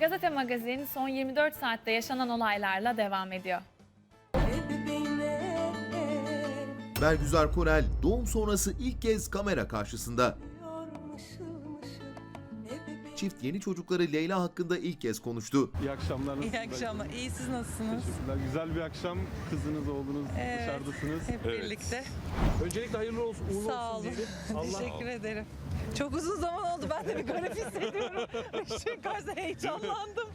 Gazete Magazin son 24 saatte yaşanan olaylarla devam ediyor. Bergüzar Korel doğum sonrası ilk kez kamera karşısında. Çift yeni çocukları Leyla hakkında ilk kez konuştu. İyi akşamlar. İyi akşamlar. İyi siz nasılsınız? Teşekkürler. Güzel bir akşam. Kızınız, oğlunuz Evet, dışarıdasınız. Hep birlikte. Öncelikle hayırlı olsun, uğurlu Sağ olsun olun. diyelim. Allah Teşekkür ederim. Çok uzun zaman oldu. Ben de bir garip hissediyorum. Işığın karşısında heyecanlandım.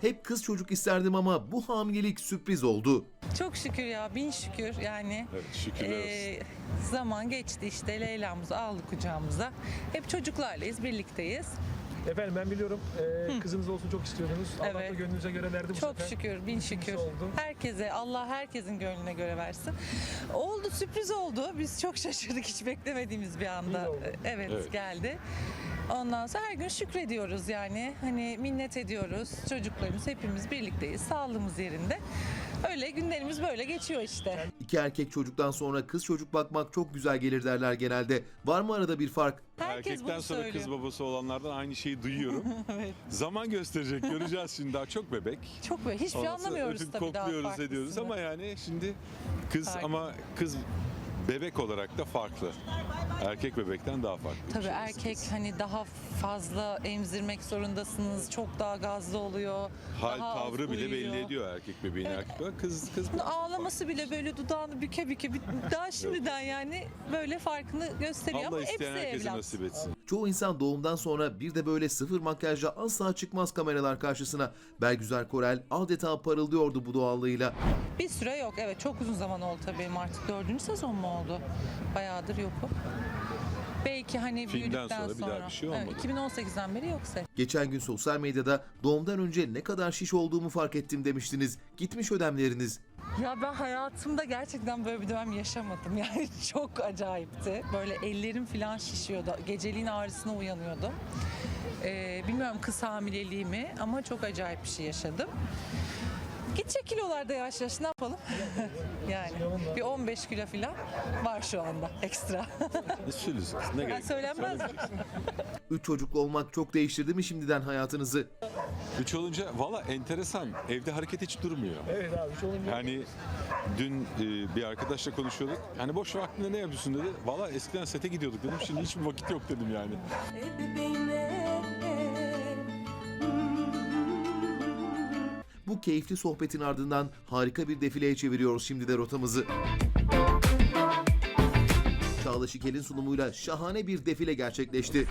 Hep kız çocuk isterdim ama bu hamilelik sürpriz oldu. Çok şükür ya. Bin şükür yani. Evet, şükürler olsun. Ee, zaman geçti işte Leyla'mızı aldık kucağımıza. Hep çocuklarlayız, birlikteyiz. Efendim ben biliyorum e, kızınız olsun çok istiyordunuz. Allah da Evet. gönlünüze göre verdi bu Çok sefer. şükür, bin şükür. oldu. Herkese, Allah herkesin gönlüne göre versin. Oldu, sürpriz oldu. Biz çok şaşırdık, hiç beklemediğimiz bir anda. Oldu. Evet, Evet. geldi. Ondan sonra her gün şükrediyoruz yani. Hani minnet ediyoruz. Çocuklarımız hepimiz birlikteyiz. Sağlığımız yerinde. Öyle günlerimiz böyle geçiyor işte. İki erkek çocuktan sonra kız çocuk bakmak çok güzel gelir derler genelde. Var mı arada bir fark? Herkes Erkekten bunu sonra söylüyor. kız babası olanlardan aynı şeyi duyuyorum. Evet. Zaman gösterecek. Göreceğiz şimdi daha çok bebek. Çok böyle hiçbir şey Ondan sonra anlamıyoruz tabii daha kokluyoruz ediyoruz ama yani şimdi kız Farklı. ama kız bebek olarak da farklı. Erkek bebekten daha farklı. Tabii şey erkek hani daha fazla emzirmek zorundasınız. Çok daha gazlı oluyor. hal daha tavrı bile uyuyor. belli ediyor erkek bebeğin erkek bebeğin. Kız kız ağlaması bile böyle dudağını büke büke daha şimdiden yani böyle farkını gösteriyor Allah ama hepsi isteyen herkese evlat. nasip etsin. Çoğu insan doğumdan sonra bir de böyle sıfır makyajla asla çıkmaz kameralar karşısına. Bergüzar Korel adeta parıldıyordu bu doğallığıyla. Bir süre yok evet çok uzun zaman oldu tabii artık dördüncü sezon mu oldu? Bayağıdır yokum. Belki hani Filmden büyüdükten sonra bir daha bir şey Evet, olmadı. 2018'den beri yoksa. Geçen gün sosyal medyada doğumdan önce ne kadar şiş olduğumu fark ettim demiştiniz. Gitmiş ödemleriniz. Ya ben hayatımda gerçekten böyle bir dönem yaşamadım. Yani çok acayipti. Böyle ellerim falan şişiyordu. Geceliğin ağrısına uyanıyordum. Ee, bilmiyorum kız hamileliği mi ama çok acayip bir şey yaşadım. Gidecek kilolarda yavaş yavaş ne yapalım? yani bir 15 kilo falan var şu anda ekstra. Ne söylüyorsunuz? Ne gerek? söylenmez mi? Üç çocuklu olmak çok değiştirdi mi şimdiden hayatınızı? Üç olunca valla enteresan. Evde hareket hiç durmuyor. Evet abi hiç olunca Yani dün e, bir arkadaşla konuşuyorduk. Hani boş vaktinde ne yapıyorsun dedi. Valla eskiden sete gidiyorduk dedim. Şimdi hiçbir vakit yok dedim yani. Keyifli sohbetin ardından harika bir defileye çeviriyoruz şimdi de rotamızı. Çağla Şikel'in sunumuyla şahane bir defile gerçekleşti.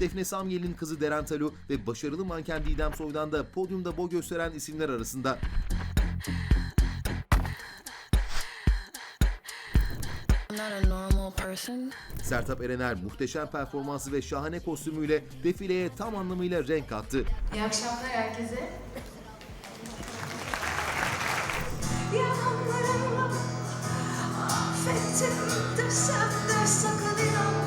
Defne Samyel'in kızı Deren Talu ve başarılı manken Didem Soydan da podyumda boy gösteren isimler arasında. Sertab Erener muhteşem performansı ve şahane kostümüyle defileye tam anlamıyla renk kattı. İyi akşamlar herkese. Yalanlarımla affettim desem de sakın inanma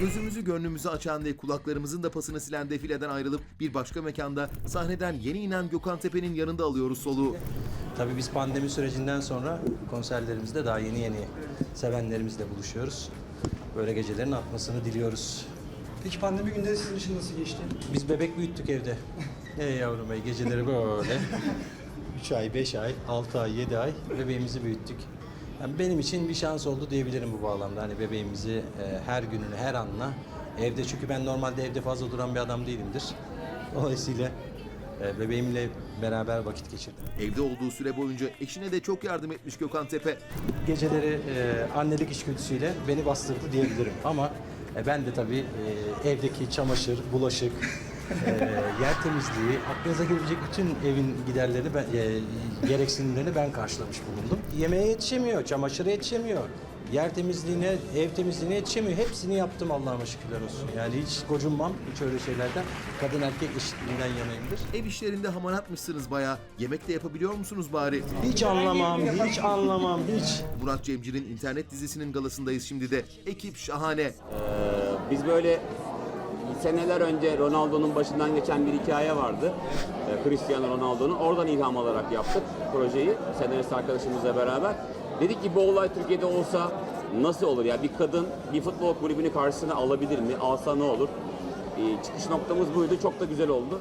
Gözümüzü gönlümüzü açan ve kulaklarımızın da pasını silen defileden ayrılıp bir başka mekanda sahneden yeni inen Gökhan Tepe'nin yanında alıyoruz soluğu. Tabii biz pandemi sürecinden sonra konserlerimizde daha yeni yeni sevenlerimizle buluşuyoruz. Böyle gecelerin atmasını diliyoruz. Peki pandemi günleri sizin için nasıl geçti? Biz bebek büyüttük evde. Ey yavrum ey geceleri böyle. 3 ay, 5 ay, 6 ay, 7 ay bebeğimizi büyüttük. Yani benim için bir şans oldu diyebilirim bu bağlamda. Hani bebeğimizi e, her gününü, her anla evde çünkü ben normalde evde fazla duran bir adam değilimdir. Dolayısıyla e, bebeğimle beraber vakit geçirdim. Evde olduğu süre boyunca eşine de çok yardım etmiş Gökhan Tepe. Geceleri e, annelik içgüdüsüyle beni bastırdı diyebilirim. Ama e, ben de tabii e, evdeki çamaşır, bulaşık, e, yer temizliği, aklınıza gelebilecek bütün evin giderlerini, ben, e, gereksinimlerini ben karşılamış bulundum. Yemeğe yetişemiyor, çamaşıra yetişemiyor. Yer temizliğine, ev temizliğine yetişemiyor. Hepsini yaptım Allah'ıma şükürler olsun. Yani hiç gocunmam, hiç öyle şeylerden. Kadın erkek eşitliğinden yanayımdır. Ev işlerinde hamar atmışsınız bayağı. Yemek de yapabiliyor musunuz bari? Hiç anlamam, hiç anlamam, hiç. Murat Cemcir'in internet dizisinin galasındayız şimdi de. Ekip şahane. Biz böyle seneler önce Ronaldo'nun başından geçen bir hikaye vardı. Ee, Cristiano Ronaldo'nun. Oradan ilham alarak yaptık projeyi. Senarist arkadaşımızla beraber. Dedik ki bu olay Türkiye'de olsa nasıl olur? Ya bir kadın bir futbol kulübünü karşısına alabilir mi? Alsa ne olur? Ee, çıkış noktamız buydu. Çok da güzel oldu.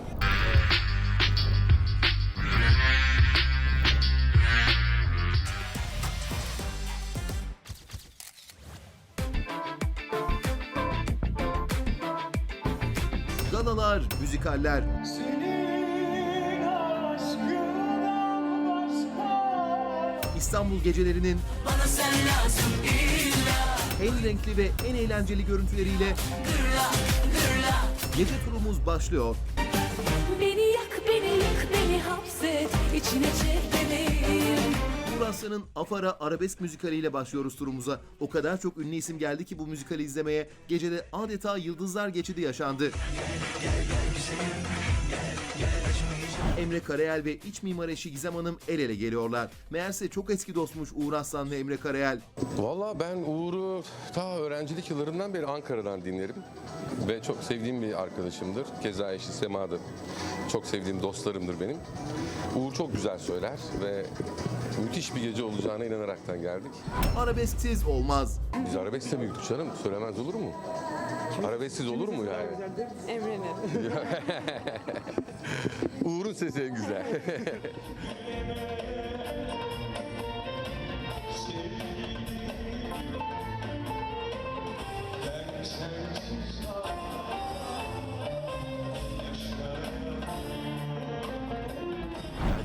Müzikaller, İstanbul gecelerinin en renkli ve en eğlenceli görüntüleriyle gece turumuz başlıyor. Beni yak beni yak beni hapset. İçine çek beni Uğur Aslan'ın Afara arabesk müzikaliyle başlıyoruz turumuza. O kadar çok ünlü isim geldi ki bu müzikali izlemeye gecede adeta yıldızlar geçidi yaşandı. Emre Karayel ve iç mimar eşi Gizem Hanım el ele geliyorlar. Meğerse çok eski dostmuş Uğur Aslan ve Emre Karayel. Valla ben Uğur'u ta öğrencilik yıllarından beri Ankara'dan dinlerim. Ve çok sevdiğim bir arkadaşımdır. Keza eşi Sema'da çok sevdiğim dostlarımdır benim. Uğur çok güzel söyler ve müthiş bir gece olacağına inanaraktan geldik. Arabesksiz olmaz. Biz arabeskle büyüdük canım. Söylemez olur mu? Arabesksiz olur mu yani? Emre'nin. Uğur'un sesi en güzel.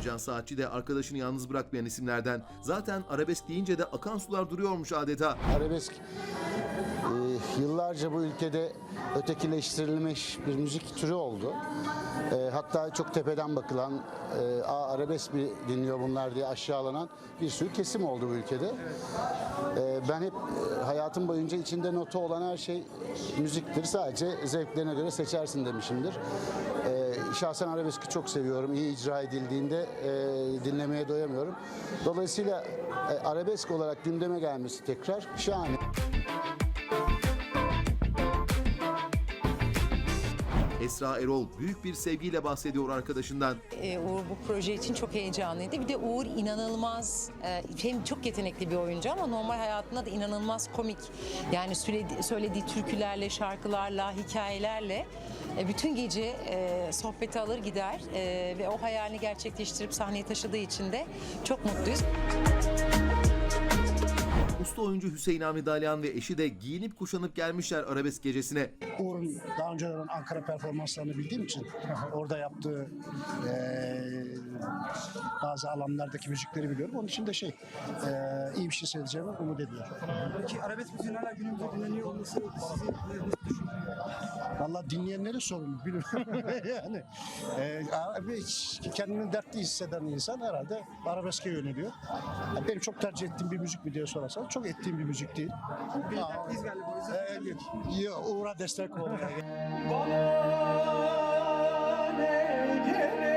Ercan Saatçi de arkadaşını yalnız bırakmayan isimlerden. Zaten arabesk deyince de akan sular duruyormuş adeta. Arabesk e, yıllarca bu ülkede ötekileştirilmiş bir müzik türü oldu. E, hatta çok tepeden bakılan, e, Aa, arabesk mi dinliyor bunlar diye aşağılanan bir sürü kesim oldu bu ülkede. E, ben hep e, hayatım boyunca içinde notu olan her şey müziktir. Sadece zevklerine göre seçersin demişimdir. E, şahsen arabeski çok seviyorum. İyi icra edildiğinde e, dinlemeye doyamıyorum. Dolayısıyla e, arabesk olarak gündeme gelmesi tekrar şahane. Esra Erol büyük bir sevgiyle bahsediyor arkadaşından. Ee, Uğur bu proje için çok heyecanlıydı. Bir de Uğur inanılmaz e, hem çok yetenekli bir oyuncu ama normal hayatında da inanılmaz komik. Yani söyledi- söylediği türkülerle, şarkılarla, hikayelerle e, bütün gece e, sohbeti alır gider E, ve o hayalini gerçekleştirip sahneye taşıdığı için de çok mutluyuz. Usta oyuncu Hüseyin Avni Dalyan ve eşi de giyinip kuşanıp gelmişler arabesk gecesine. Uğur'un daha önceden Ankara performanslarını bildiğim için orada yaptığı eee, bazı alanlardaki müzikleri biliyorum. Onun için de şey e, iyi bir şey söyleyeceğimi umut ediyorum. Peki arabesk müziğin hala günümüzde dinleniyor olması sizi? Valla dinleyenleri sorun bilmiyorum yani. E, kendini dertli hisseden insan herhalde arabeske yöneliyor. Yani benim çok tercih ettiğim bir müzik mi diye sorarsan çok ettiğim bir müzik değil. Bir dertliyiz galiba o yüzden. E, uğra destek ol. Bana ne gerek